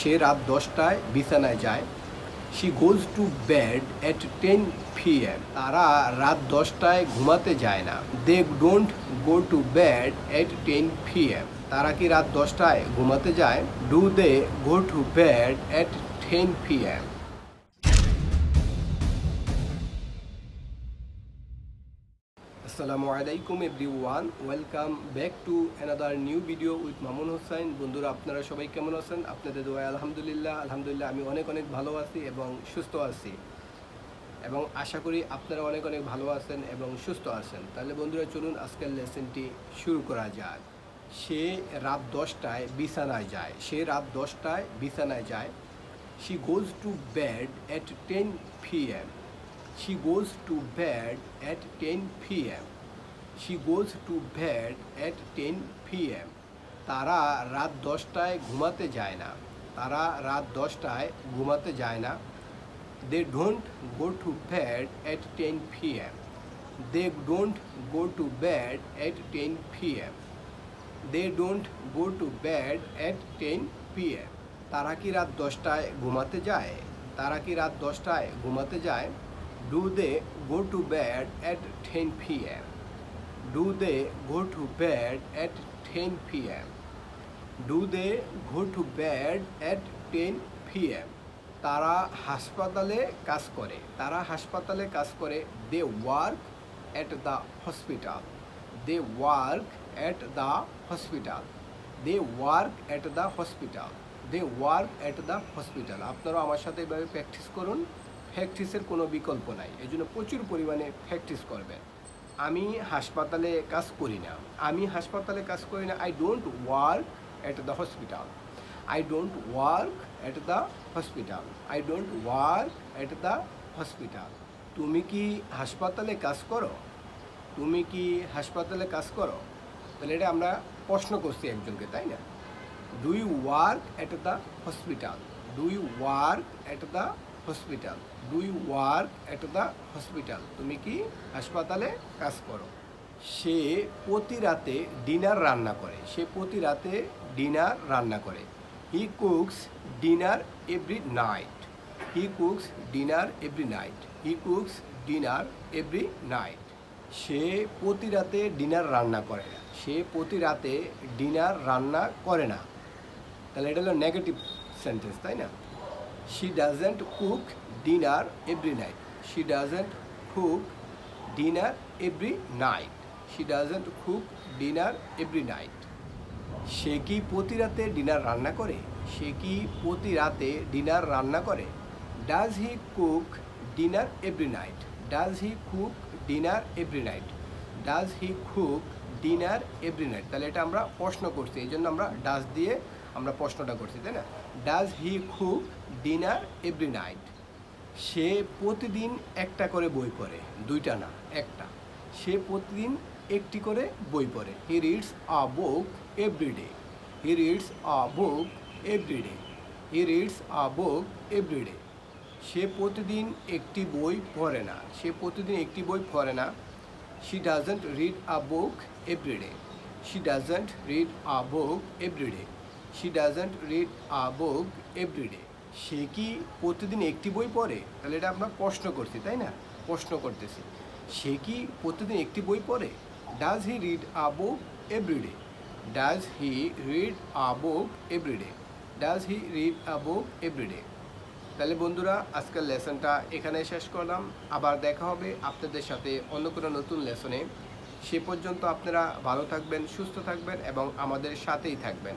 সে রাত দশটায় বিছানায় যায়। She goes to bed at ten P M তারা রাত দশটায় ঘুমাতে যায় না। They don't go to bed at ten P M তারা কি রাত দশটায় ঘুমাতে যায়? Do they go to bed at ten PM আসসালামু আলাইকুম everyone welcome back to another new video with Mamun Hossain বন্ধুরা, আপনারা সবাই কেমন আছেন? আপনাদের দোয়া আলহামদুলিল্লাহ। আলহামদুলিল্লাহ, আমি অনেক অনেক ভালো আছি এবং সুস্থ আছি। এবং আশা করি আপনারা অনেক অনেক ভালো আছেন এবং সুস্থ আছেন। তাহলে বন্ধুরা, চলুন আজকের লেসনটি শুরু করা যাক। সে রাত দশটায় বিছানায় যায়। সে রাত দশটায় বিছানায় যায়। She goes to bed at ten PM She goes to bed at 10 p.m. She goes to bed at 10 p.m. তারা রাত দশটায় ঘুমাতে যায় না। তারা রাত দশটায় ঘুমাতে যায় না। They don't go to bed at ten P M they don't go to bed at ten P M they don't go to bed at ten P M তারা কি রাত দশটায় ঘুমাতে যায়? তারা কি রাত দশটায় ঘুমাতে যায়? Do they go to bed at ten P M go to bed at ten P M do they go to bed at ten P M তারা হাসপাতালে কাজ করে। তারা হাসপাতালে কাজ করে। They work at the hospital they work at the hospital they work at the hospital they work at the hospital আপনারাও আমার সাথে এভাবে প্র্যাকটিস করুন। প্র্যাকটিসের কোনো বিকল্প নাই। এই জন্য প্রচুর পরিমাণে প্র্যাকটিস করবেন। আমি হাসপাতালে কাজ করি না। আমি হাসপাতালে কাজ করি না I don't work at the hospital I don't work at the hospital I don't work at the hospital তুমি কি হাসপাতালে কাজ করো? তুমি কি হাসপাতালে কাজ করো? তাহলে এটা আমরা প্রশ্ন করছি একজনকে, তাই না? Do you work at the hospital do you work at the hospital. Do you work at the hospital? তুমি কি হাসপাতালে কাজ করো? সে প্রতি রাতে ডিনার রান্না করে। সে প্রতি রাতে ডিনার রান্না করে। He cooks dinner every night. He cooks dinner every night. He cooks dinner every night. সে প্রতি রাতে ডিনার রান্না করে না। সে প্রতি রাতে ডিনার রান্না করে না। তাহলে এটা হলো নেগেটিভ সেন্টেন্স তাই না? She doesn't cook dinner every night she doesn't cook dinner every night she doesn't cook dinner every night সে কি প্রতি রাতে ডিনার রান্না করে? সে কি প্রতি রাতে ডিনার রান্না করে? Does he cook dinner every night does he cook dinner every night does he cook dinner every night তাহলে এটা আমরা প্রশ্ন করছি। এই জন্য আমরা ডাজ দিয়ে আমরা প্রশ্নটা করছি, তাই না? Does he cook dinner every night সে প্রতিদিন একটা করে বই পড়ে, দুইটা না, একটা। সে প্রতিদিন একটি করে বই পড়ে। He reads a book every day he reads a book every day he reads a book every day সে প্রতিদিন একটি বই পড়ে না। সে প্রতিদিন একটি বই পড়ে না। She doesn't read a book every day she doesn't read a book every day she doesn't read a book every day সে কি প্রতিদিন একটি বই পড়ে? তাহলে এটা আমরা প্রশ্ন করছি, তাই না? প্রশ্ন করতেছি। সে কি প্রতিদিন একটি বই পড়ে? Does he read a book every day does he read a book every day does he read a book every day তাহলে বন্ধুরা, আজকের লেসনটা এখানে শেষ করলাম। আবার দেখা হবে আপনাদের সাথে অন্য কোনো নতুন লেসনে। সে পর্যন্ত আপনারা ভালো থাকবেন, সুস্থ থাকবেন এবং আমাদের সাথেই থাকবেন।